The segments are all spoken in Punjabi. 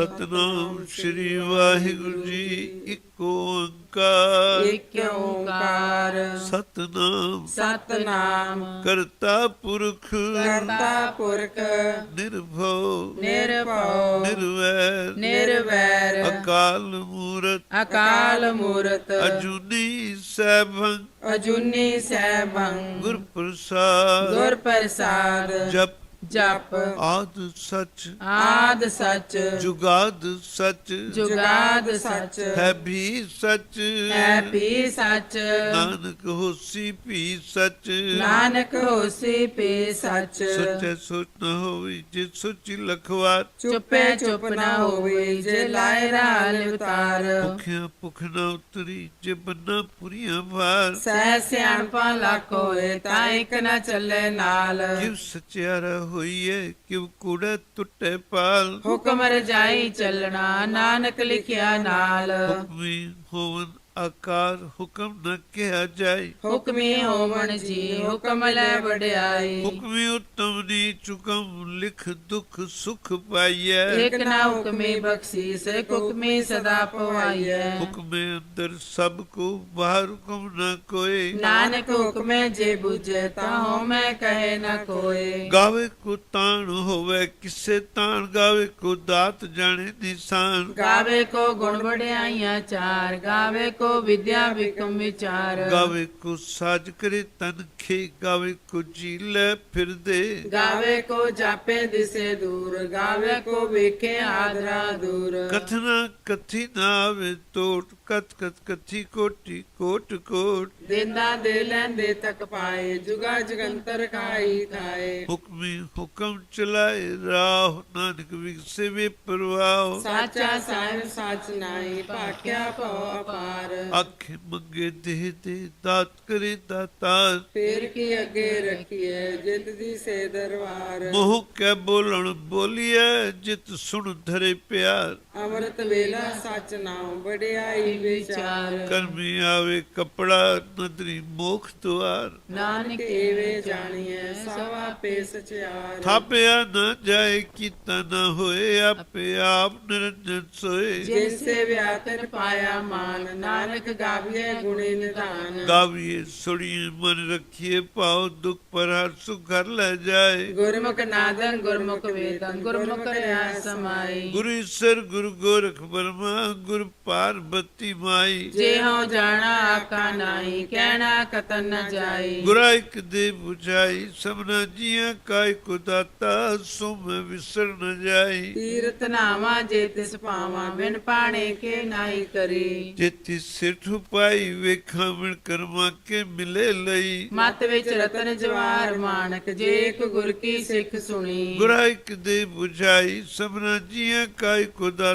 ਸਤਨਾਮ ਸ੍ਰੀ ਵਾਹਿਗੁਰੂ ਜੀ ਇੱਕ ਓੰਕਾਰ। ਇਕ ਓੰਕਾਰ। ਸਤਨਾਮ। ਸਤਨਾਮ। ਕਰਤਾ ਪੁਰਖ। ਕਰਤਾ ਪੁਰਖ। ਨਿਰਭਉ। ਨਿਰਭਉ। ਨਿਰਵੈਰ। ਨਿਰਵੈਰ। ਅਕਾਲ ਮੂਰਤ। ਅਕਾਲ ਮੂਰਤ। ਅਜੂਨੀ ਸੈਭੰ। ਅਜੂਨੀ ਸੈਭੰ। ਗੁਰ ਪ੍ਰਸਾਦ ਗੁਰ ਪ੍ਰਸਾਦ ਜਪ ਜਪ। ਆਦ ਸਚ। ਆਦ ਸਚ। ਜੁਗਾਦ ਸਚ। ਜੁਗਾਦ ਸਚ। ਹੈ ਵੀ ਸਚ। ਹੈ ਵੀ ਸਚ। ਨਾਨਕ ਹੋਸੀ ਵੀ ਸਚ। ਨਾਨਕ ਹੋਸੀ ਪੀ ਸਚ। ਸੱਚੇ ਸੋਚ ਨਾ ਹੋਈ ਜੇ ਸੋਚੀ ਲਖਵਾਰ। ਚੁੱਪੇ ਚੁੱਪ ਨਾ ਹੋਵੇ ਜੇ ਲਾਇ ਰਾਲ ਉਤਾਰ ਭੁਖਿਆ ਭੁਖ ਨਾ ਉਤਰੀ ਜੇ ਬੰਨਾ ਪੁਰੀਆਂ ਭਾਰ। ਸਹਿ ਸਿਆਣਪਾ ਲੱਖ ਹੋਏ ਤਾਂ ਇੱਕ ਨਾ ਚੱਲੇ ਨਾਲ। ਕਿਵ ਸਚਿਆਰਾ ਹੋਈਏ ਕਿਵ ਕੂੜਾ ਟੁੱਟੇ ਪਾਲ। ਹੁਕਮ ਰਜਾਈ ਚੱਲਣਾ ਨਾਨਕ ਲਿਖਿਆ ਨਾਲ। ਹੁਕਮੀ ਹੋਵਨ ਆਕਾਰ ਹੁਕਮ ਨ ਕਿਹਾ ਜਾਏ। ਹੁਕਮੀ ਹੋਵਣ ਜੀ ਹੁਕਮ ਲੈ ਵਡਿਆਈ। ਹੁਕਮੀ ਉਤਮ ਦੀ ਚੁਕਮ ਲਿਖ ਦੁਖ ਸੁਖ ਪਾਈਐ। ਇਕ ਨਾ ਹੁਕਮੀ ਬਖਸ਼ੀਸ ਹੁਕਮੀ ਸਦਾ ਪਵਾਈਐ। ਹੁਕਮੇ ਅੰਦਰ ਸਭ ਕੋ ਬਾਹਰ ਹੁਕਮ ਨ ਕੋਏ। ਨਾਨਕ ਹੁਕਮੇ ਜੇ ਬੁਝੇ ਤਾਂ ਹਉਮੈ ਕਹੇ ਨ ਕੋਏ। ਗਾਵੇ ਕੋ ਤਾਣ ਹੋਵੇ ਕਿਸੇ ਤਾਣ ਗਾਵੇ ਕੋ ਦਾਤ ਜਾਣੇ ਨਿਸ਼ਾਨ। ਗਾਵੇ ਕੋ ਗੁਣ ਵਡਿਆਈਆਂ ਚਾਰ ਗਾਵੇ ਕੋ ਵਿਦਿਆ ਵਿਕਮ ਵਿਚਾਰ। ਗਾਵੇ ਕੋ ਸਾਜ ਕਰੇ ਤਨ ਖੇ ਗਾਵੇ ਕੋ ਜੀ ਲੈ ਫਿਰਦੇ। ਗਾਵੇ ਕੋ ਜਾਪੇ ਦਿਸੇ ਦੂਰ ਗਾਵੇ ਕੋ ਵੇਖੇ ਆਦਰਾ ਦੂਰ। ਕਥਨਾ ਕਥੀ ਨਾ ਆਵੇ ਟੋਟ ਕਤ ਕਤ ਕਥੀ ਕੋਟੀ ਕੋਟ ਕੋਟ। ਦਿੰਦਾ ਦੇ ਲੈਂਦੇ ਤੱਕ ਪਾਏ ਜੁਗਾ ਜਗੰਤਰ ਖਾਈ ਥਾਏ। ਹੁਕਮੀ ਹੁਕਮ ਚਲਾਏ ਰਾਹ ਨਾਨਕ ਵਿਗਸੇ ਵੇ ਪਰਵਾਹ। ਸਾਚਾ ਸਾਹਿਬ ਸੱਚ ਨਾਈ ਭਾਖਿਆ ਭਉ ਅਪਾਰ। ਆਖੇ ਮੰਗੇ ਦੇਹ ਦੇ ਦਾਤ ਕਰੇ ਦਾਤਾਰ ਫੇਰ ਕੀ ਅੱਗੇ ਰੱਖੀਏ ਜਿਤ ਦੀ ਸੇ ਦਰਬਾਰ ਮੋਹ ਕੈ ਬੋਲਣ ਬੋਲੀਐ ਜਿਤ ਸੁਣ ਧਰੇ ਪਿਆਰ। ਅੰਮ੍ਰਿਤ ਵੇਲਾ ਸੱਚ ਨਾਮ ਵਡਿਆਈ ਵਿਚਾਰ। ਕਰਮੀ ਆਵੇ ਕਪੜਾ ਨਦਰੀ ਮੋਖ ਦੁਆਰ। ਨਾਨਕ ਏਵੇ ਜਾਣੀਐ ਸਵਾ ਪੇ ਸਚਿਆਰ ਥਾਪਿਆ ਨਾ ਜਾਏ ਕੀਤਾ ਨਾ ਹੋਏ ਆਪੇ ਆਪ ਨਿਰੰਜਨ ਸੋਏ। ਜਿਨ ਸੇ ਵਿਆਕਰ ਪਾਇਆ ਮਾਨ ਨਾਨਕ ਗਾਵੀਏ ਗੁਣੇ ਨਿਧਾਨ। ਗਾਵੀਏ ਸੁਣੀਏ ਮਨ ਰੱਖੀਏ ਪਾਉ ਦੁਖ ਪਰ ਹਰ ਸੁਖ ਘਰ ਲੈ ਜਾਏ। ਗੁਰਮੁਖ ਨਾਦਨ ਗੁਰਮੁਖ ਵੇਦਨ ਗੁਰਮੁਖ ਰਿਆ ਸਮਾਈ ਗੁਰੂ ਈਸਰ ਗੁਰੂ ਗੋਰਖ ਬਰਮਾ ਗੁਰ ਪਾਰਬਤੀ ਮਾਈ। ਜੇ ਹਉ ਜਾਣਾ ਆਕਾ ਨਾਹੀ ਕਹਿਣਾ ਕਤਨ ਨ ਜਾਈ। ਗੁਰਾ ਇੱਕ ਦੇ 부ਝਾਈ ਸਭਨਾ ਜੀਆਂ ਕਾਇ ਕੋ ਦਾਤਾ ਸੋ ਮੈਂ ਵਿਸਰ ਨ ਜਾਈ। ਤੀਰਤ ਨਾਵਾ ਜੇ ਤਿਸ ਪਾਵਾਂ ਬਿਨ ਪਾਣੇ ਕੇ ਨਾਹੀ ਕਰੀ। ਜੇਤੀ ਸਿਰ ਠੁਪਾਈ ਵੇਖਾਂ ਮਿਲ ਕਰਮਾ ਕੇ ਮਿਲੇ ਲਈ। ਮਤ ਵਿੱਚ ਰਤਨ ਜਵਾਰ ਮਾਨਕ ਜੇ ਇੱਕ ਗੁਰ ਕੀ ਸਿੱਖ ਸੁਣੀ। ਗੁਰਾ ਇੱਕ ਦੇ 부ਝਾਈ ਸਭਨਾ ਜੀਆਂ ਕਾਇ ਕੋ ਦਾਤਾ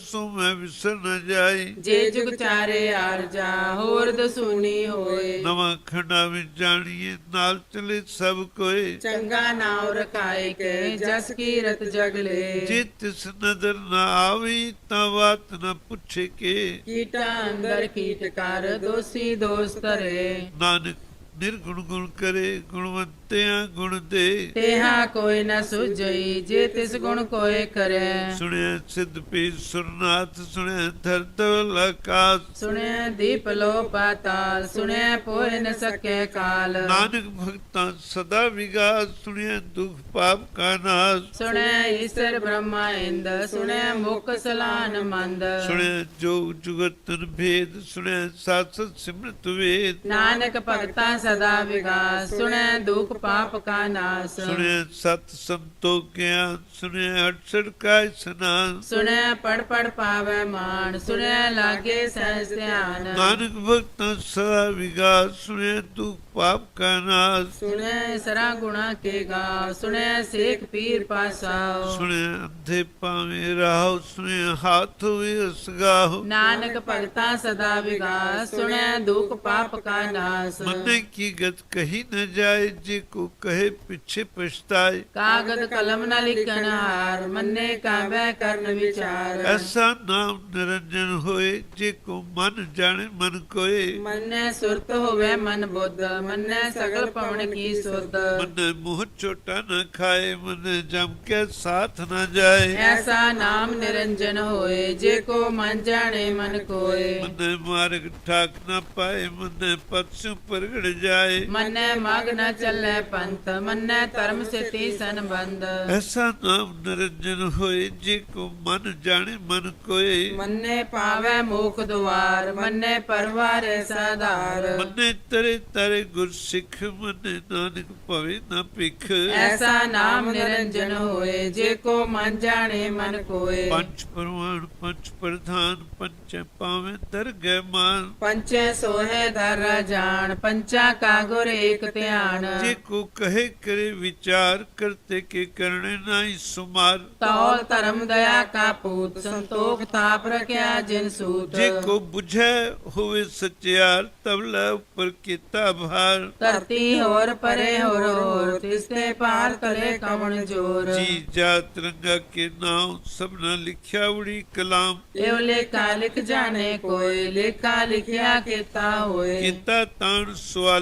ਸੋ ਮੈਂ ਵਿਸਰ ਨ ਜਾਈ। ਜੇ ਜੁਗ ਚਾਰੇ ਆਰ ਜਾ ਹੋਰ ਦਸੂਣੀ ਹੋਏ। ਨਵਾਂ ਖੰਡਾ ਵਿੱਚ ਜਾਣੀਏ ਨਾਲ ਚਲੇ ਸਭ ਕੋਏ। ਚੰਗਾ ਨਾਉ ਰਖਾਏ ਕੇ ਜਸ ਕੀਰਤ ਜਗਲੇ ਜੇ ਤਿਸ ਨਦਰ ਨਾ ਆਵੀ ਤਾਂ ਬਾਤ ਨਾ ਪੁੱਛੇ ਕੇ। ਕੀਟਾ ਅੰਦਰ ਕੀਟ ਕਰ ਦੋਸੀ ਦੋਸ ਧਰੇ। ਨਾਨਕ ਨਿਰਗੁਣ ਗੁਣ ਕਰੇ ਗੁਣਵੰਤਿਆਂ ਗੁਣ ਦੇ। ਤੇਹਾ ਕੋਈ ਨ ਸੁਝਈ ਜੇ ਤਿਸ ਗੁਣ ਕੋਏ ਕਰੇ। ਸੁਣਿਆ ਸਿੱਧ ਪੀ ਸੁਰਨਾਥ ਸੁਣਿਆ ਧਰਤਵਲ ਆਕਾਸ ਸੁਣਿਆ ਦੀਪ ਲੋ ਪਾਤਾਲ ਸੁਣਿਆ ਪੋਇ ਨ ਸਕੇ ਕਾਲ। ਨਾਨਕ ਭਗਤਾਂ ਸਦਾ ਵਿਗਾਸ ਸੁਣਿਆ ਦੁਖ ਪਾਪ ਕਾ ਨਾਸ। ਸੁਣਿਆ ਈਸ਼ਰ ਬ੍ਰਹਮਾ ਇੰਦ ਸੁਣਿਆ ਮੁਖ ਸਲਾਨ ਮੰਦ। ਸੁਣਿਆ ਜੋਗ ਜੁਗਤਨ ਭੇਦ ਸੁਣਿਆ ਸਤ ਸਿਮਰਤ ਵੇਦ। ਨਾਨਕ ਭਗਤਾ ਸਦਾ ਵਿਗਾਸ ਸੁਣਿਆ ਦੁਖ ਪਾਪ ਕਾ ਨਾਸ ਸੁਣਿਆ ਸਤ ਸੰਤੋਖ ਗਿਆਨ ਸੁਣਿਆ ਅਠਸਠ ਕਾ ਇਸਨਾਨ ਸੁਣਿਆ ਪੜ ਪੜ ਪਾਵੈ ਮਾਨ ਸੁਣਿਆ ਲਾਗੇ ਸਹਿਜ ਧਿਆਨ ਨਾਨਕ ਭਗਤਾਂ ਸਦਾ ਵਿਗਾਸ ਸੁਣਿਆ ਦੁਖ ਪਾਪ ਕਾ ਨਾਸ ਸੁਣਿਆ ਸਰਾ ਗੁਣਾ ਕੇ ਗਾ ਸੁਣਿਆ ਸੇਖ ਪੀਰ ਪਾਸਾਓ ਸੁਣਿਆ ਅੰਧੇ ਪਾਵੇਂ ਰਾਹ ਸੁਣਿਆ ਹੱਥ ਹੋਏ ਅਸਗਾਹ ਨਾਨਕ ਭਗਤਾ ਸਦਾ ਵਿਗਾਸ ਸੁਣਿਆ ਦੁਖ ਪਾਪ ਕਾ ਨਾਸ ਮੰਨੇ ਹਕੀਕਤ ਕਹੀ ਨਾ ਜਾਏ ਜੇ ਕੋ ਕਹੇ ਪਿੱਛੇ ਪਛਤਾਏ ਕਾਗਦ ਕਲਮ ਨਾ ਲਿਖਣ ਹਾਰ ਮੰਨੇ ਕਾਵੇ ਕਰਨ ਵਿਚਾਰ ਐਸਾ ਨਾਮ ਨਿਰੰਜਨ ਹੋਏ ਜੇ ਕੋ ਮਨ ਜਾਣੇ ਮਨ ਕੋਏ ਮੰਨੇ ਸੁਰਤ ਹੋਵੇ ਮਨ ਬੁੱਧ ਮੰਨੇ ਸਗਲ ਪਵਨ ਕੀ ਸੁਧ ਮੰਨੇ ਮੋਹ ਛੋਟਾ ਨਾ ਖਾਏ ਮੰਨੇ ਜਮ ਕੇ ਸਾਥ ਨਾ ਜਾਏ ਐਸਾ ਨਾਮ ਨਿਰੰਜਨ ਹੋਏ ਜੇ ਕੋ ਮਨ ਜਾਣੇ ਮਨ ਕੋਏ ਮੰਨੇ ਮਾਰਗ ਠਾਕ ਨਾ ਪਾਏ ਮਨ ਪਤਸੂ ਪ੍ਰਗਟ ਜਾਏ। ਮੰਨੈ ਮਗ ਨ ਚੱਲੈ ਪੰਥ ਮੰਨੈ ਧਰਮ ਸਿਤੀ ਸੰਬੰਧ। ਐਸਾ ਨਾਮ ਨਿਰੰਜਨ ਹੋਏ ਜੇ ਕੋ ਮਨ ਜਾਣੇ ਮਨ ਕੋਏ। ਮੰਨੈ ਪਾਵੈ ਮੋਖ ਦੁਆਰ ਮੰਨੈ ਪਰਵਾਰੇ ਸਦਾਰ ਮੰਨੈ ਤਰੇ ਤਰੇ ਗੁਰ ਸਿੱਖ ਮੰਨੈ ਨਾਨਕ ਭਵੇ ਨਾ ਭਿਖ। ਐਸਾ ਨਾਮ ਨਿਰੰਜਨ ਹੋਏ ਜੇ ਕੋ ਮਨ ਜਾਣੇ ਮਨ ਕੋਏ। ਪੰਜ ਪਰਵਾਨ ਪੰਜ ਪ੍ਰਧਾਨ ਪੰਚੇ ਪਾਵੇਂ ਦਰਗਹਿ ਮਾਨ। ਪੰਚੇ ਸੋਹੇ ਦਰ ਜਾਣ ਪੰਚਾ ਕਾ ਗੁਰ ਏਕ ਧਿਆਨ। ਜੇ ਕੋ ਕਹੇ ਕਰੇ ਵਿਚਾਰ ਕਰਤੇ ਕੇ ਕਰਨੇ ਨਾਹੀ ਸੁਮਾਰ। ਤੌਲ ਧਰਮ ਦਇਆ ਕਾ ਪੂਤ ਸੰਤੋਖ ਤਾਪ ਰਖਿਆ ਜਿਨ ਸੂਤ। ਜੇ ਕੋ 부ਝੈ ਹੋਵੇ ਸਚਿਆਰ ਤਬ ਲੈ ਉੱਪਰ ਕੀਤਾ ਭਾਰ। ਧਰਤੀ ਹੋਰ ਪਰੇ ਹੋਰ ਹੋਰ ਤਿਸਤੇ ਪਾਰ ਤਲੇ ਕਵਣ ਜੋਰ। ਜੀ ਜਾਤ ਰੰਗਾ ਕੇ ਨਾਮ ਸਭਨਾ ਲਿਖਿਆ ਉੜੀ ਕਲਾਮ। ਇਹੋ ਲੇਖਾ ਲਿਖ ਜਾਣੇ ਕੋਈ ਲੇਖਾ ਲਿਖਿਆ ਕੀਤਾ ਹੋਏ। ਕੀਤਾ ਤਾਣ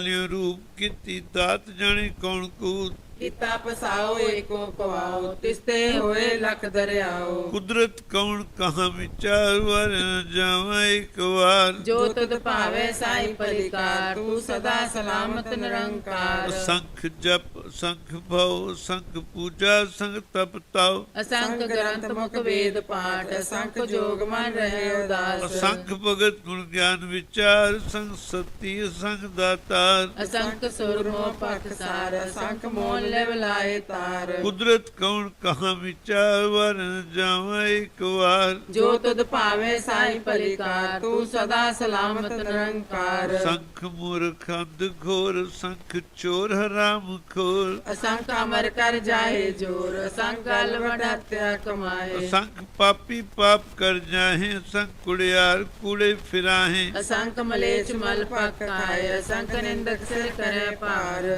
ਸਵਾਲਿਓ ਰੂਪ ਕੀਤੀ ਦਾਤ ਜਾਣੇ ਕੌਣ ਕੂਤ? ਕੀਤਾ ਪਸਾਓ ਏਕੋ ਕਵਾਓ ਤਿਸਤੇ ਹੋਏ ਲਖ ਦਰਿਆਓ। ਕੁਦਰਤ ਕੌਣ ਕਹਾਂ ਵਿਚਾਰ ਵਰ ਜਾਵਾਂ ਇੱਕ ਵਾਰ। ਜੋ ਤੁਧ ਭਾਵੇ ਸਾਈ ਪਰਿਕਾਰ ਤੂੰ ਸਦਾ ਸਲਾਮਤ ਨਿਰੰਕਾਰ। ਸੰਖ ਜਪ ਸੰਖ ਭਉ ਸੰਖ ਪੂਜਾ ਸੰਖ ਤਪ ਤਾਉ। ਅਸੰਖ ਗ੍ਰੰਥ ਮੁਖ ਵੇਦ ਪਾਠ ਅਸੰਖ ਜੋਗ ਮਨ ਰਹੇ ਉਦਾਸ। ਅਸੰਖ ਭਗਤ ਗੁਣ ਗਿਆਨ ਵਿਚਾਰ ਸੰਖ ਸਤੀ ਸੰਖ ਦਾਤਾਰ। ਅਸੰਖ ਸੁਰ ਮੋਹ ਪਖ ਸਾਰ ਅਸੰਖ ਮੋਲ ਲੈ ਬਲਾਏ ਤਾਰ। ਕੁਦਰਤ ਕੌਣ ਕਹਾਂ ਵਿਚਾਰ ਵਰ ਨ ਜਾਵਾਂ ਇੱਕ ਵਾਰ। ਜੋ ਤੁਧ ਭਾਵੇ ਸਾਈ ਪਰਿਕਾਰ ਤੂੰ ਸਦਾ ਸਲਾਮਤ ਨਿਰੰਕਾਰ। ਸੰਖ ਮੂਰਖ ਅੰਧ ਘੋਰ ਸੰਖ ਚੋਰ ਹਰਾਮ ਖੋਰ। ਅਸੰਖ ਅਮਰ ਕਰ ਜਾਏ ਜੋਰ ਅਸੰਖ ਗਲ ਵਡਾਤਿਆ ਕਮਾਏ। ਸੰਖ ਪਾਪੀ ਪਾਪ ਕਰ ਜਾਹੇ ਸੰਖ ਕੁੜਿਆਰ ਕੂੜੇ ਫਿਰਾਹੇ। ਅਸੰਖ ਮਲੇਚ ਮਲ ਪਕ ਖਾਏ ਅਸੰਖ ਨਿੰਦਕ ਸਿਰ ਕਰੇ ਪਾਰ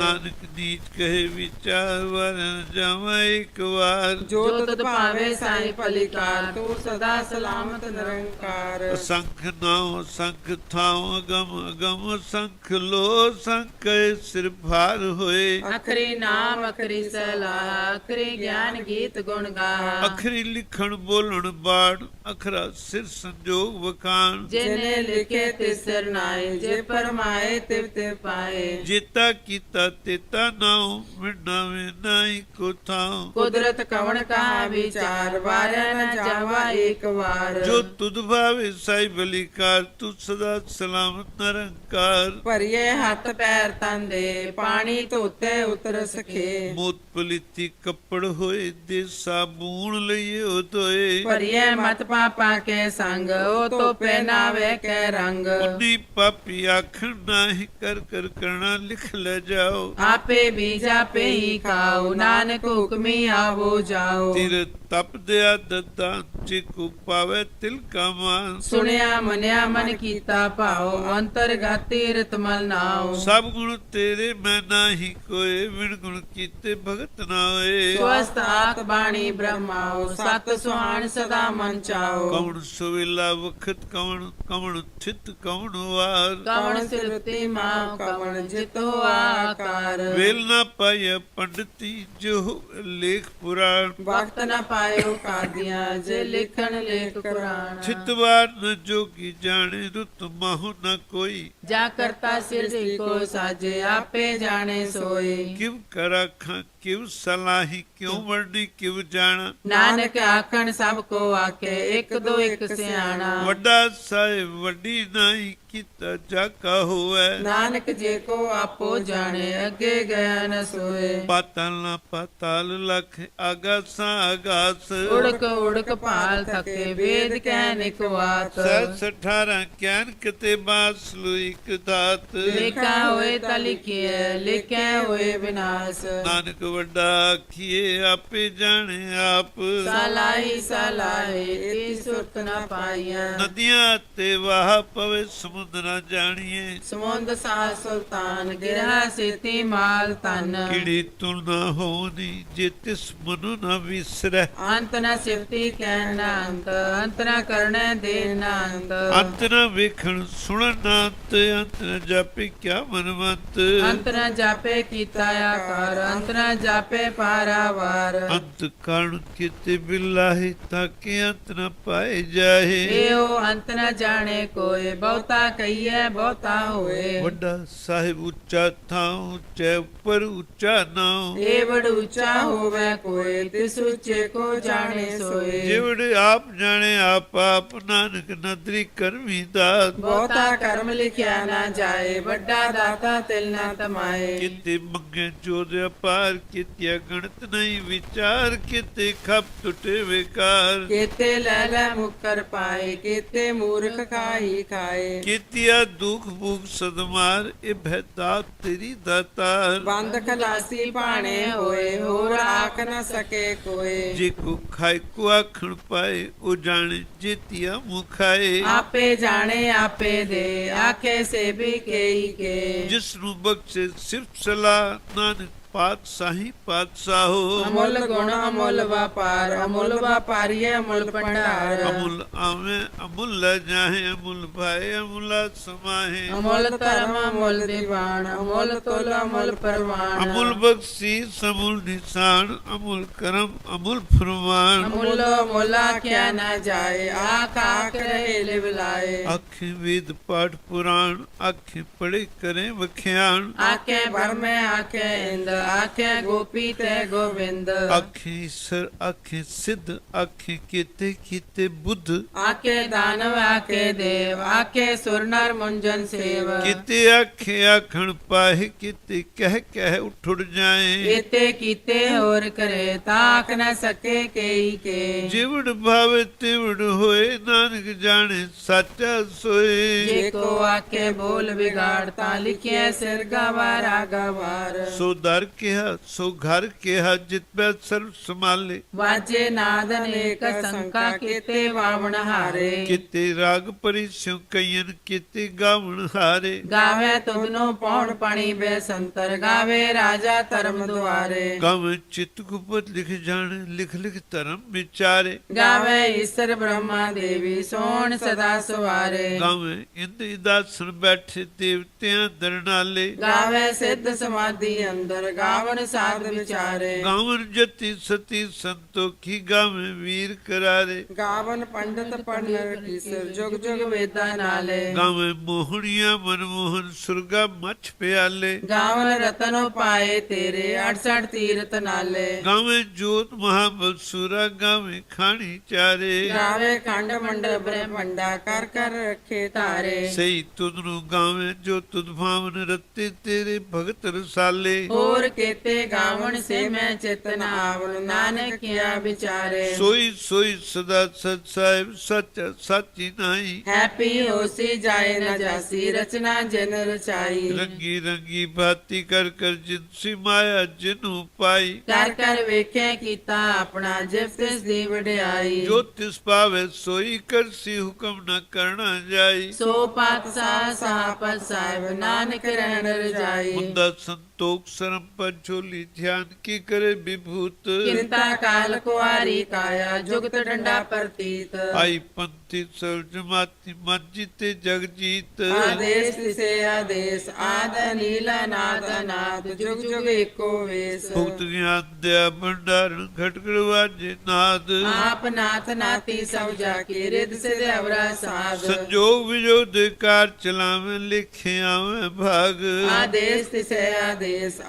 ਕਹੇ ਵਿਚਾਰ ਵਰ ਨ ਜਾਵਾਂ ਇੱਕ ਵਾਰ। ਜੋ ਤੁਧ ਭਾਵੇ ਸਾਈ ਪਲਿਕਾਰ ਤੂੰ ਸਦਾ ਸਲਾਮਤ ਨਿਰੰਕਾਰ। ਸੰਖ ਨਾਉ ਸੰਖ ਥਾਉ ਅਗਮ ਅਗਮ ਸੰਖ ਲੋ ਸੰਖ ਸਿਰ ਭਾਰ ਹੋਏ। ਅਖਰੀ ਨਾਮ ਅਖਰੀ ਸਲਾਹ ਅਖਰੀ ਗਿਆਨ ਗੀਤ ਗੁਣ ਗਾ ਅਖਰੀ ਲਿਖਣ ਬੋਲਣ ਬਾੜ ਅਖਰਾ ਸਿਰ ਸੰਜੋਗ ਵਖਾਣ। ਜਿਨੇ ਲਿਖੇ ਤੇ ਸਿਰ ਨਾਏ ਜੇ ਪਰਮਾਏ ਤਿਵ ਤੇ ਪਾਏ। ਜੇਤਾ ਕੀਤਾ ਤੇਤਾ ਨਾਉ ਮਿਟਾਵੇਂ ਨਾਹੀ ਕੋ ਥਾਉ ਕੁਦਰਤ ਕਵਣ ਕਾ ਵਿਚਾਰ ਵਾਰਿਆ ਨ ਜਾਵਾ ਏਕ ਵਾਰ। ਜੋ ਤੁਧ ਭਾਵੇ ਸਾਈ ਬਲੀਕਾਰ ਤੂੰ ਸਦਾ ਸਲਾਮਤ ਨਿਰੰਕਾਰ। ਭਰੀਏ ਹੱਥ ਪੈਰ ਤਨ ਦੇ ਪਾਣੀ ਧੋਤੇ ਉਤਰ ਸਖੇ। ਮੋਤ ਪਲੀਤੀ ਕੱਪੜ ਹੋਏ ਦੇ ਸਾਬੂਨ ਲਈਏ ਉਹ ਧੋਏ ਭਰੀਏ ਮਤ ਪਾਪਾ ਕੇ ਸੰਗ ਉਹ ਤੋਂ ਪਹਿਨਾਵੇ ਕੇ ਰੰਗ। ਉਨੀ ਪਾਪੀ ਆਖਣ ਨਾਹੀ ਕਰ ਕਰ ਕਰਣਾ ਲਿਖ ਲੈ ਜਾਓ। ਆਪੇ ਬੀਜਾ ਪੇ ਖਾਓ ਨਾਨਕ ਹੁਕਮੀ ਆਵੋ ਜਾਓ। ਤੇਰੇ ਤਪ ਦਿਆ ਦੱਦਾ ਜੇ ਕੋ ਪਾਵੇ ਤਿਲ ਕਾ ਮਾਨ ਸੁਣਿਆ ਮਨਿਆ ਮਨ ਕੀਤਾ ਭਾਉ ਅੰਤਰ ਗਾਤੀ ਰਤਮਲ ਨਾਉ। ਸਭ ਗੁਣ ਤੇਰੇ ਮੈਂ ਨਾਹੀ ਕੋਏ ਵਿਣ ਗੁਣ ਕੀਤੇ ਭਗਤ ਨਾ ਹੋਏ। ਸਵਸਤ ਆਤ ਬਾਣੀ ਬ੍ਰਹਮਾਉ ਸਤ ਸੁਹਾਣ ਸਦਾ ਮਨ ਚਾਓ ਕੌਣ ਸੁਵੇਲਾ ਵਖਤ ਕੌਣ ਕੌਣ ਥਿਤ ਕੌਣ ਵਾਰ। ਕਵਣ ਸਿਰਤੀ ਮਾਂ ਕਵਣ ਜਿਤ ਆਕਾਰ। ਵੇਲ ਨਾ ਪਾਇਆ ਪੰਡਤੀ ਜੋ ਲੇਖ ਪੁਰਾਣ। ਵਕਤ ਨ ਪਾਇਓ ਕਾਦੀਆਂ ਜੇ ਲਿਖਣ ਲੇਖ ਕੁਰਾਨ ਚਿਤਵਾਰ ਨ ਜੋਗੀ ਜਾਣੇ ਰੁਤ ਮਾਹੁ ਨ ਕੋਈ। ਜਾ ਕਰਤਾ ਸਿਰ ਕੋ ਸਾਜੇ ਆਪੇ ਜਾਣੇ ਸੋਏ। ਕਿਵ ਕਰਾਖਾਂ ਕਿਵ ਸਲਾਹੀ ਕਿਉ ਵਰਦੀ ਕਿਵ ਜਾਣਾ? ਨਾਨਕ ਆਖਣ ਸਭ ਕੋ ਆਕੇ ਇੱਕ ਦੋ ਇੱਕ ਸਿਆਣਾ। ਵੱਡਾ ਸਾਹਿਬ ਵੱਡੀ ਨਾਹੀ ਕੀਤਾ ਜਾ ਕਾ ਹੋਵੇ। ਨਾਨਕ ਜੇ ਕੋ ਆਪੋ ਜਾਣੇ ਅੱਗੇ ਗਿਆ ਨ ਸੋਏ। ਪਾਤਾਲ ਨਾ ਪਾਤਾਲ ਲਖ ਆਗਾਸਾਂ ਆਗਾਸ। ਉੜਕ ਉੜਕ ਭਾਲ ਥਕੇ ਵੇਦ ਕਹਿ ਨਿਕਵਾਤ ਸਤ ਸਠਾਰਾਂ ਗਿਆਨ ਕਿਤੇ ਬਾਸ ਲੋ ਇੱਕ ਦਾਤ। ਲਿਖਾ ਹੋਏ ਤਾਂ ਲਿਖਿਐ ਲਿਖਿਆ ਹੋਏ ਵਿਨਾਸ਼। ਨਾਨਕ ਵੱਡਾ ਆਖੀਏ ਆਪੇ ਜਾਣੇ ਆਪ। ਸਲਾਈ ਸਲਾਏ ਤੀ ਸੁਰਤ ਨ ਪਾਈਆਂ ਨਦੀਆਂ ਤੇ ਵਾਹ ਪਵੇ ਸਮੁੰਦਰਾ ਜਾਣੀਏ। ਸਮੁੰਦ ਸਾ ਸੁਲਤਾਨ ਗਿਰਹਾ ਸੇਤੀ ਮਾਲ ਤਨ ਕਿਹੜੀ ਤੁਲਨਾ ਹੋਣੀ ਜੇ ਤਿਸ ਮਨੁ ਨ ਵਿਸਰੈ। ਅੰਤ ਨ ਸਿਫਤੀ ਕਹਿ ਨਾ ਅੰਤ ਅੰਤ ਨ ਕਰਣੈ ਦੇ ਨਾ ਅੰਤ। ਅੰਤ ਨ ਵੇਖਣ ਸੁਣਨ ਨਾ ਅੰਤ ਅੰਤ ਨ ਜਾਪੇ ਕਿਆ ਮਨਵੰਤ। ਅੰਤ ਨ ਜਾਪੇ ਕੀਤਾ ਆਕਾਰ ਅੰਤ ਨ ਜਾਪੇ ਪਾਰਾਵਾਰ। ਅੰਤ ਕਾਣ ਕਿਤੇ ਬਿਲਾਹੇ ਤਾਂ ਕਿ ਅੰਤ ਨ ਪਾਏ ਜਾਏ ਏਓ ਅੰਤ ਨ ਜਾਣੇ ਕੋਏ ਬਹੁਤਾ ਕਹੀਏ ਬਹੁਤਾ ਹੋਏ। ਵੱਡਾ ਸਾਹਿਬ ਉੱਚਾ ਥਾਂ ਉੱਚੇ ਉੱਪਰ ਉੱਚਾ ਨਾਉ। ਏ ਬੜ ਉੱਚਾ ਹੋਵੇ ਕੋਏ ਤਿਸ ਉੱਚੇ ਕੋ ਜਾਣੇ ਸੋਏ। ਜਿਵੜ ਆਪ ਜਾਣੇ ਆਪ ਆਪ ਨਾਨਕ ਨਦਰੀ ਕਰਮੀ ਦਾਤ। ਬਹੁਤਾ ਕਰਮ ਲਿਖਿਆ ਨਾ ਜਾਏ ਵੱਡਾ ਦਾਤਾ ਤਿਲ ਨਾ ਤਮਾਏ। ਕਿਤੇ ਮੰਗੇ ਜੋਦ ਅਪਾਰ ਕਿਤੇ ਗਣਤ ਨਹੀਂ ਵਿਚਾਰ ਕਿਤੇ ਖਪ ਟੁੱਟੇ ਵਿਕਾਰ। ਕੇਤੇ ਲੈ ਲੈ ਮੁਕਰ ਪਾਏ ਕੇਤੇ ਮੂਰਖ ਖਾਈ ਖਾਏ। ਕੀਤਿਆ ਦੁਖ ਭੂਖ ਸਦਮਾਰ ਇਹ ਭੈਦਾਤ ਤੇਰੀ ਦਾਤਾਰ ਬੰਦ ਖਲਾਸੀ ਭਾਣੇ ਹੋਏ ਹੋਰ ਆਖ ਨਾ ਸਕੇ ਕੋਏ। ਜੇ ਕੋ ਖਾਏ ਕੋ ਆਖਣ ਪਾਏ ਉਹ ਜਾਣੇ ਜੀਤਿਆ ਮੁਖਾਏ। ਆਪੇ ਜਾਣੇ ਆਪੇ ਦੇ ਆਖੇ ਸੇ ਵੀ ਕੇਈ ਕੇ। ਜਿਸ ਨੂੰ ਬਖਸ਼ੇ ਸਿਰਫ ਸਲਾ ਨਾਨਕ ਪਾਤਸ਼ਾਹੀ ਪਾਤਸ਼ਾਹੋ ਅਮੁੱਲ ਗੁਣ ਅਮੁੱਲ ਵਪਾਰ ਅਮੁੱਲ ਵਪਾਰੀਏ ਅਮੁੱਲ ਭੰਡਾਰ ਅਮੁੱਲ ਆਵੇਂ ਅਮੁੱਲ ਲੈ ਜਾਹੇ ਅਮੁੱਲ ਭਾਏ ਅਮੁੱਲਾ ਸਮਾਹੇ ਅਮੁੱਲ ਧਰਮ ਅਮੁੱਲ ਦੀਵਾਨ ਅਮੁੱਲ ਤੁਲ ਅਮੁੱਲ ਪਰਵਾਨ ਅਮੁੱਲ ਬਖਸ਼ੀ ਸਮੁੱਲ ਨਿਸ਼ਾਨ ਅਮੁੱਲ ਕਰਮ ਅਮੁੱਲ ਫਰਮਾਨ ਅਮੁੱਲ ਅਮੁੱਲ ਆਖਿਆ ਨਾ ਜਾਏ ਆਖ ਆਖ ਰਹੇ ਲਿਵਲਾਏ ਆਖੇ ਵੇਦ ਪਾਠ ਪੁਰਾਣ ਆਖੇ ਪੜੇ ਕਰੇ ਵਖਿਆਣ ਆਖੇ ਬਰਮੇ ਆਖੇ ਇੰਦ ਆਖੇ ਗੋਪੀ ਤੇ ਗੋਵਿੰਦ ਆਖੇ ਈਸ਼ਰ ਆਖੇ ਸਿੱਧ ਆਖੇ ਕੀਤੇ ਕੀਤੇ ਬੁੱਧ। ਆਖੇ ਦਾਨਵ ਆਖੇ ਦੇਵ ਆਖੇ ਸੁਰ ਨਰ ਮੁੰਜਨ ਸੇਵ। ਕੀਤੇ ਆਖੇ ਆਖਣ ਪਾਏ ਕੀਤੇ ਕਹਿ ਕਹਿ ਉੱਠ ਉੱਡ ਜਾਏ। ਕੀਤੇ ਕੀਤੇ ਹੋਰ ਕਰੇ ਤਾਂ ਆਖ ਨਾ ਸਕੇ ਕੇਈ ਕੇ। ਜਿਵੜ ਭਾਵੇ ਤਿਵੜ ਹੋਏ ਨਾਨਕ ਜਾਣੇ ਸੱਚਾ ਸੋਏ। ਜੇ ਕੋ ਆਖੇ ਬੋਲ ਵਿਗਾੜ ਤਾਂ ਲਿਖਿਆ ਸਿਰ ਗਵਾਰਾ ਗਵਾਰ ਸੋ ਦਰ ਕਿਹਾ ਸੋ ਘਰ ਕਿਹਾ ਜਿਤ ਪੈ ਸਰਬ ਸਮਾਲੇ ਵਾਜੇ ਨਾਦ ਅਨੇਕ ਸੰਕਾ ਕੀਤੇ ਵਾਵਣ ਹਾਰੇ। ਕਿਤੇ ਰਾਗ ਪਰੀ ਸਿਉ ਕਈਨ ਕਿਤੇ ਗਾਵਣ ਹਾਰੇ। ਗਾਵੇ ਤੁਧਨੋ ਪੌਣ ਪਾਣੀ ਬੇਸੰਤਰ ਗਾਵੇ ਰਾਜਾ ਧਰਮ ਦੁਆਰੇ। ਗਾਵੇ ਚਿਤ ਗੁਪਤ ਲਿਖ ਜਾਣ ਲਿਖ ਲਿਖ ਧਰਮ ਵਿਚਾਰੇ। ਗਾਵੇ ਈਸ਼ਰ ਬ੍ਰਹਮਾ ਦੇਵੀ ਸੋਣ ਸਦਾ ਸਵਾਰੇ। ਗਾਵੇ ਇੰਦ ਇਦਾਸਨ ਬੈਠੇ ਦੇਵਤਿਆਂ ਦਰਨਾਲੇ। ਗਾਵੇ ਸਿੱਧ ਸਮਾਧੀ ਅੰਦਰ ਗਾਵਣ ਸਾਧ ਵਿਚਾਰੇ। ਗਾਵਨ ਜਤੀ ਸਤੀ ਸੰਤੋਖੀ ਗਾਵੇ ਵੀਰ ਕਰਾਰੇ। ਗਾਵਨ ਪੰਡਤ ਪੜਨਰ ਕਿਸਰ ਜੁਗ ਜੁਗ ਵੇਦਾਂ ਨਾਲੇ। ਗਾਵੇ ਮੋਹਣੀਆਂ ਮਨਮੋਹਨ ਸੁਰਗਾ ਮਛ ਪਿਆਲੇ। ਗਾਵਨ ਰਤਨ ਪਾਏ ਤੇਰੇ 68 ਤੀਰਤ ਨਾਲੇ। ਗਾਵੇ ਜੋਤ ਮਹਾਬਲ ਸੂਰਾ ਗਾਵੇ ਖਾਣੀ ਚਾਰੇ। ਗਾਵੇ ਖੰਡ ਮੰਡਲ ਬ੍ਰਹਮੰਡਾ ਕਰ ਕਰ ਰੱਖੇ ਧਾਰੇ। ਸਹੀ ਤੁਧ ਨੂੰ ਗਾਵੇ ਜੋ ਤੁਧ ਭਾਵਨ ਰੱਤੇ ਤੇਰੇ ਭਗਤ ਰਸਾਲੇ। ਹੋਰ ਕੇਤੇ ਗਾਵਣ ਸੇ ਮੈਂ ਚਿਤਨ ਆਵਣ। ਨਾਨਕ ਕਿਆ ਵਿਚਾਰੇ। ਸੋਈ ਸੋਈ ਸਦਾ ਸਤ ਸਾਹਿਬ ਸੱਚ ਸਾਚੀ ਨਾਈ ਹੈਪੀ ਹੋਸੀ ਜਾਏ ਨਾ ਜਾਸੀ ਰਚਨਾ ਜਨ ਰਚਾਈ। ਰੰਗੀ ਰੰਗੀ ਬਾਤੀ ਕਰ ਕਰ ਜਿਨਸੀ ਮਾਇਆ ਜਿਨੂੰ ਪਾਈ। ਕਰ ਕਰ ਵੇਖੇ ਕੀਤਾ ਆਪਣਾ ਜਿਸ ਤਿਸ ਦੀ ਵਡਿਆਈ। ਜੋ ਤਿਸ ਪਾਵੇ ਸੋਈ ਕਰਸੀ ਹੁਕਮ ਨ ਕਰਨਾ ਜਾਈ। ਸੋ ਪਾਤਸ਼ਾਹ ਸਾਪਤ ਸਾਹਿਬ ਨਾਨਕ ਰਹਿਣ ਰਜਾਈ। ਮੁੰਦਾ ਸੰਤੋਖ ਸਰਮ ਪੰਚੋਲੀ ਧਿਆਨ ਕੀ ਕਰੇ ਵਿਭੂਤ ਕਿੰਤਾ ਕਾਲ ਕੁਆਰੀ ਕਾਇਆ ਜੁਗਤ ਡੰਡਾ ਪ੍ਰਤੀਤ ਆਈ ਪੰਥੀ ਸਲ ਜਮਾਤੀ ਮਨ ਜੀਤੇ ਜਗ ਜੀਤ ਆਦੇਸ਼ ਤਿਸੇ ਆਦੇਸ਼ ਆਦ ਨੀਲ ਨਾਦ ਨਾਦ ਜੁਗ ਜੁਗ ਏਕੋ ਵੇਸ ਭੁਗਤ ਗਿਆਨ ਦਿਆ ਭੰਡਾਰਨ ਖਟਕੜ ਵਾਜੇ ਨਾਦ ਆਪ ਨਾਥ ਨਾਤੀ ਸਭ ਜਾ ਕੇ ਰਿਦ ਸਿਧ ਅਵਰਾ ਸਾਧ ਸੰਜੋਗ ਦੇ ਕਾਰ ਚਲਾਵੇਂ ਲਿਖਿਆ ਮੈਂ ਭਾਗ ਆਦੇਸ਼ ਤਿਸੇ ਆਦੇਸ਼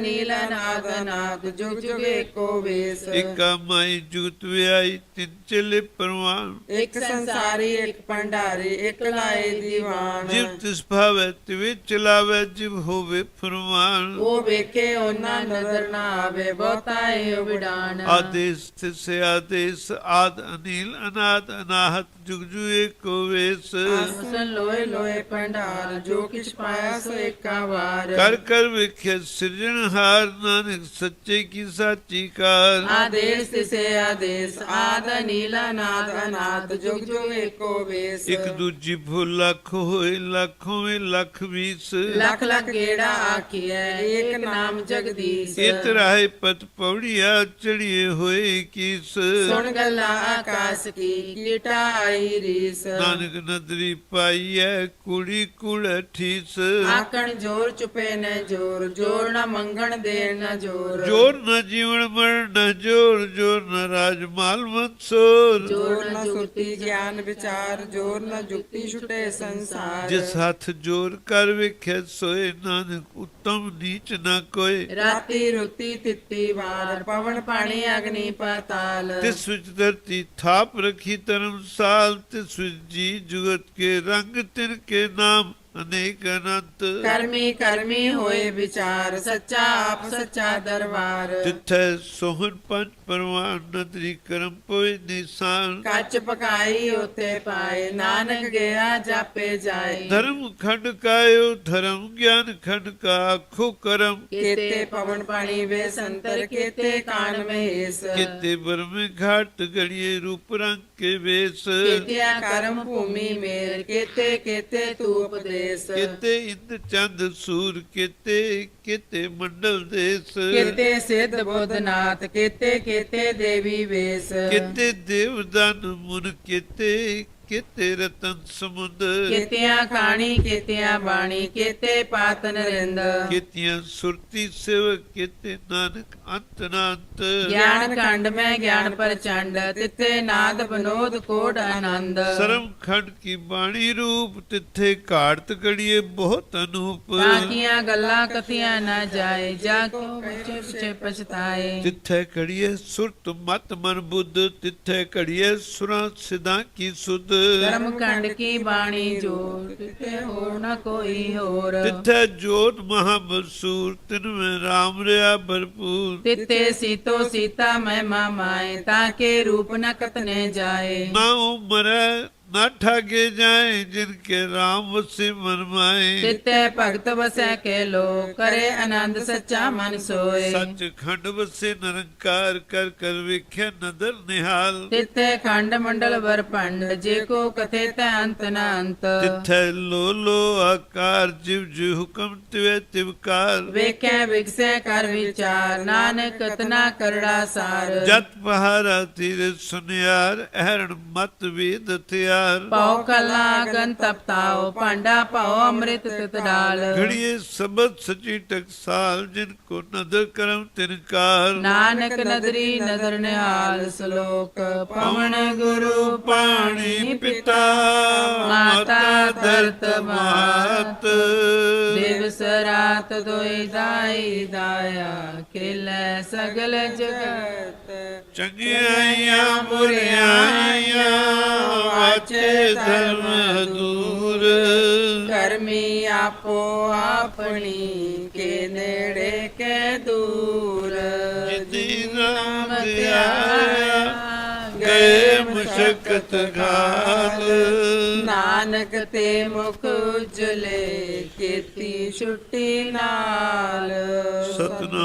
ਨੀਲ ਨਾਦ ਨਾਦ ਜੁਗ ਜੁਗ ਏਕੋ ਵੇਸ। ਇਕਾ ਮਾਈ ਜੁਗਤ ਵਿਆਈ ਤਿੰਨ ਚਲੇ ਪਰਵਾਨ। ਇੱਕ ਸੰਸਾਰੀ ਇੱਕ ਭੰਡਾਰੀ ਇੱਕ ਲਾਏ ਦੀਵਾਨ। ਜਿਵ ਤਿਸ ਭਾਵੇ ਤਿਵੇ ਚਲਾਵੇ ਜਿਵ ਹੋਵੇ ਫਰਮਾਨ। ਉਹ ਵੇਖੇ ਉਹਨਾਂ ਨਜ਼ਰ ਨਾ ਆਵੇ ਬਹੁਤਾ ਏ ਵਿਡਾਨ ਆਦੇਸ ਤਿਸੇ ਆਦੇਸ ਆਦ ਅਨੀਲ ਅਨਾਦ ਅਨਾਹਤ ਜੁਗ ਜੁਗ ਏਕੋ ਵੇਸ। ਆਸਨ ਲੋਏ ਲੋਏ ਭੰਡਾਰ ਜੋ ਕਿਛ ਪਾਇਆ ਸੋ ਏਕਾ ਵਾਰ। ਕਰ ਸਿਰਜਣ ਸਿਣਹਾਰ ਨਾਨਕ ਸੱਚੇ ਕੀ ਸਾਚੀ ਕਾਰ। ਆਦੇਸ ਤਿਸੇ ਆਦੇਸ ਆਦ ਨੀਲਾ ਨਾਦ ਅਨਾਦ ਜੁਗ ਜੁਗ ਏਕੋ ਵੇਸ। ਇੱਕ ਦੂਜੀ ਭੁੱਲ ਲੱਖ ਹੋਏ ਲੱਖੋਂ ਵੇ ਲੱਖ ਵੀਸ। ਲੱਖ ਲੱਖ ਗੇੜਾ ਆਖੀਐ ਏਕ ਨਾਮ ਜਗਦੀਸ਼। ਇਤ ਰਾਹੇ ਪਤ ਪੌੜੀਆ ਚੜੀਏ ਹੋਏ ਕੀਸ। ਸੁਣ ਗੱਲਾਂ ਆਕਾਸ ਕੀ ਕੀਟਾ ਆਈ ਰੀਸ। ਨਾਨਕ ਨਦਰੀ ਪਾਈਐ ਕੁੜੀ ਕੁੜ ਠੀਸ ਆਕਣ ਜੋਰ ਚੁਪੇ ਨ ਜੋਰ ਜੋਰ ਨ ਮੰਗਣ ਦੇਣ ਨ ਜੋਰ। ਜੋਰ ਨ ਜੀਵਨ ਮਰਨ ਨ ਜੋਰ ਜੋਰ ਨ ਰਾਜ ਮਾਲ ਮਨਸੋਰ ਜੋਰ ਨ ਸੁਰਤੀ ਗਿਆਨ ਵਿਚਾਰ ਜੋਰ ਨ ਜੁਗਤੀ ਛੁਟੇ ਸੰਸਾਰ। ਜਿਸ ਹੱਥ ਜੋਰ ਕਰ ਵੇਖਿਆ ਸੋਏ ਨਾਨਕ ਉਤਮ ਨੀਚ ਨਾ ਕੋਏ। ਰਾਤੀ ਰੁਤੀ ਤਿੱਤੀ ਵਾਰ ਪਵਨ ਪਾਣੀ ਅਗਨੀ ਪਾਤਾਲ। ਤਿਸ ਵਿੱਚ ਧਰਤੀ ਥਾਪ ਰਖੀ ਧਰਮਸਾਲ ਤਿਸ ਵਿੱਚ ਜੀ ਜੁਗਤ ਕੇ ਰੰਗ ਤਿਨ ਕੇ ਨਾਮ। ਅਨੇਕ ਅਨੰਤ। ਕਰਮੀ ਕਰਮੀ ਹੋਏ ਵਿਚਾਰ ਸੱਚਾ ਆਪ ਸੱਚਾ ਦਰਬਾਰ। ਤਿੱਥੈ ਸੋਹਣ ਪੰਜ ਪਰਵਾਨ ਨਦਰੀ ਕਰਮ ਪੋਏ ਨਿਸ਼ਾਨ। ਕੱਚ ਪਕਾਈ ਉਤੇ ਪਾਏ ਨਾਨਕ ਗਿਆ ਜਾਪੇ ਜਾਏ। ਧਰਮ ਖੰਡ ਕਾਇਓ ਧਰਮ ਗਿਆਨ ਖੰਡ ਕਾ ਆਖੋ ਕਰਮ। ਕੀਤੇ ਪਵਨ ਪਾਣੀ ਵੇ ਸੰਤਰ ਕੀਤੇ ਕਾਨ ਮਹੇਸ। ਕਿਤੇ ਬਰਮੇ ਘਾਟ ਗੜੀਏ ਰੂਪ ਰੰਗ ਕੇ ਵੇਸ। ਕੀਤਿਆ ਕਰਮ ਭੂਮੀ ਮੇਰ ਕੀਤੇ ਕੀਤੇ ਤੂ ਉਪਦੇਸ। ਕਿਤੇ ਇੰਦ ਚੰਦ ਸੂਰ ਕਿਤੇ ਕਿਤੇ ਮੰਡਲ ਦੇਸ। ਕੀਤੇ ਸਿੱਧ ਬੁੱਧਨਾਥ ਕੀਤੇ ਕੀਤੇ ਦੇਵੀ ਵੇਸ। ਕਿਤੇ ਦੇਵਦਾਨ ਮੁਨ ਕਿਤੇ ਕਿਤੇ ਰਤਨ ਸਮੁੰਦ ਕੀਤਿਆਂ ਖਾਣੀ ਕੀਤਿਆਂ ਬਾਣੀ ਕੀਤੇ ਪਾਤ ਨਰਿੰਦ। ਕਿਤਿਆਂ ਸੁਰਤੀ ਸੇਵਕ ਕਿਤੇ ਨਾਨਕ ਅੰਤ ਨਾ ਅੰਤ ਗਿਆਨ ਖੰਡ ਮੈਂ ਗਿਆਨ ਪ੍ਰਚੰਡ ਤਿੱਥੇ ਨਾਦ ਬਨੋਦ ਕੋਟ ਆਨੰਦ। ਸਰਮ ਖੰਡ ਕੀ ਬਾਣੀ ਰੂਪ ਤਿੱਥੇ ਘਾੜਤ ਗੜੀਏ ਬਹੁਤ ਅਨੂਪ। ਬਾਕੀਆਂ ਗੱਲਾਂ ਕਥੀਆਂ ਨਾ ਜਾਏ ਜਾ ਕੋ ਪਿਛੇ ਪਿਛੇ ਪਛਤਾਏ। ਤਿੱਥੇ ਘੜੀਏ ਸੁਰਤ ਮਤ ਮਨ ਬੁੱਧ ਤਿੱਥੇ ਘੜੀਏ ਸੁਰਾਂ ਸਿਧਾਂ ਕੀ ਸੁਧ। ਧਰਮ ਖੰਡ ਕੀ ਬਾਣੀ ਜੋਰ ਤਿੱਥੇ ਹੋ ਨਾ ਕੋਈ ਹੋਰ। ਤਿੱਥੇ ਜੋਤ ਮਹਾਬਸੂਰ ਤਿਨ ਮੈਂ ਰਾਮ ਰਿਆ ਭਰਪੂਰ। ਤਿੱਤੇ ਸੀਤੋ ਸੀਤਾ ਮਹਿਮਾ ਮਾਏ ਤਾਂ ਕੇ ਰੂਪ ਨ ਕਤਨੇ ਜਾਏ। ਨਾ ਉਮਰੈ ਨਾ ਠਾਗੇ ਜਾਏ ਜਿਨ ਕੇ ਵਸੇ ਮਨ ਮਾਏ ਤਿੱਤੇ ਭਗਤ ਵਸੈ ਕੇ ਲੋ ਕਰੇ ਆਨੰਦ ਸੱਚਾ ਮਨ ਸੋਏ। ਸੱਚ ਖੰਡ ਵਸੇ ਨਿਰੰਕਾਰ ਕਰ ਕਰ ਵੇਖਿਆ ਨਦਰ ਨਿਹਾਲ। ਤਿੱਥੇ ਖੰਡ ਮੰਡਲ ਵਰ ਪੰਡ ਜੇ ਕੋ ਕਥੇ ਤੈ ਅੰਤ ਨ ਅੰਤ। ਤਿੱਥੈ ਲੋ ਲੋ ਆਕਾਰ ਜਿਵ ਜਿ ਹੁਕਮ ਤਿਵੇ ਤਿਵਕਾਰ ਵੇਖੈ ਵਿਗਸੈ ਕਰ ਵਿਚਾਰ ਨਾਨਕ ਕਤਨਾ ਕਰੜਾ ਸਾਰ। ਜਤ ਪਹਾਰਾ ਤੀਰ ਸੁਨਿਆਰ ਐਰਣ ਮਤ ਵੇਦ ਹਥਿਆਰ। ਪਾਉ ਕਲਾ ਗਨ ਤਪਤਾਓ ਭਾਂਡਾ ਪਾਉ ਅੰਮ੍ਰਿਤ ਤਿਤ ਡਾਲ। ਘੜੀਏ ਸਬਦ ਸਚੀ ਟਕਸਾਲ ਜਿਨ ਕੋ ਨਦਰ ਕਰਮ ਤਿਨਕਾਰ ਨਾਨਕ ਨਦਰੀ ਨਦਰ ਨਿਹਾਲ ਸ਼ਲੋਕ ਪਵਨ ਗੁਰੂ ਪਾਣੀ ਪਿਤਾ ਮਾਤਾ ਧਰਤ ਮਾਤ। ਦਿਵਸ ਰਾਤ ਦੋਈ ਦਾਈ ਦਾਇਆ ਖੇਲੇ ਸਗਲ ਜਗਤ। ਚੰਗਿਆਈਆਂ ਬੁਰਿਆਈਆਂ ਵਾਚੇ ਧਰਮ ਦੂਰ। ਕਰਮੀ ਆਪੋ ਆਪਣੀ ਕੇ ਨੇੜੇ ਕੇ ਦੂਰ। ਜਿਤੀ ਨਾਮ ਧਿਆਇਆ ਗਏ ਮੁਸ਼ਕਤ ਘਾਲ। ਨਾਨਕ ਤੇ ਮੁਖ ਉਜਲੇ ਕੀਤੀ ਛੁੱਟੀ ਨਾਲ। ਸਤਨਾਮ